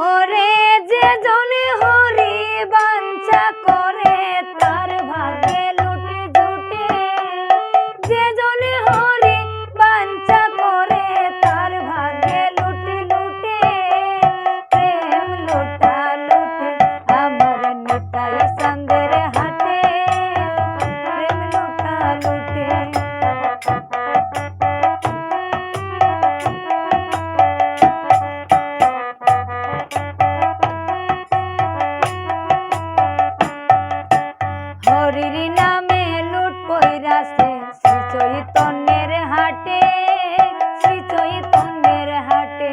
Ore হরির নামে লুট পইরাছে। শ্রী চৈতন্যের হাটে, শ্রী চৈতন্যের হাটে।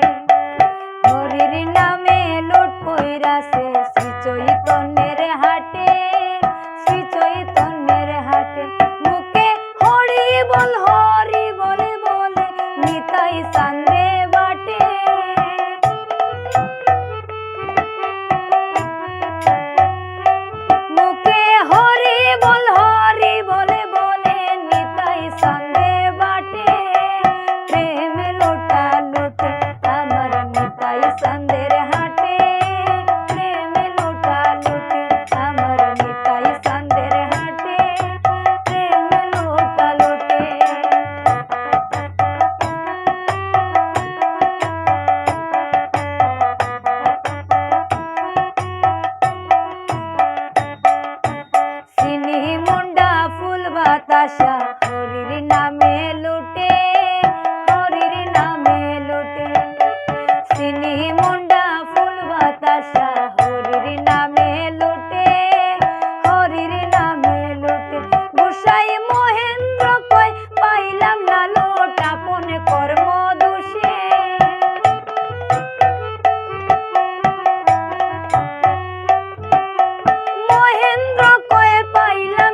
হরির নামে লুট পইরাছে, শ্রী চৈতন্যের হাটে, শ্রী চৈতন্যের হাটে। মুখে হরি বল হরি বলে বলে নিতাই সান্দে হতাশা, হরির নামে লুটে, হরির নামে লুটে। সিনি মুন্ডা, ফুল বাতাসা, হরির নামে লুটে, হরির নামে লুটে। গোসাই মহেন্দ্র কয় পাইলাম না লোট, আপন কর্ম দোষে। মহেন্দ্র কয় পাইলাম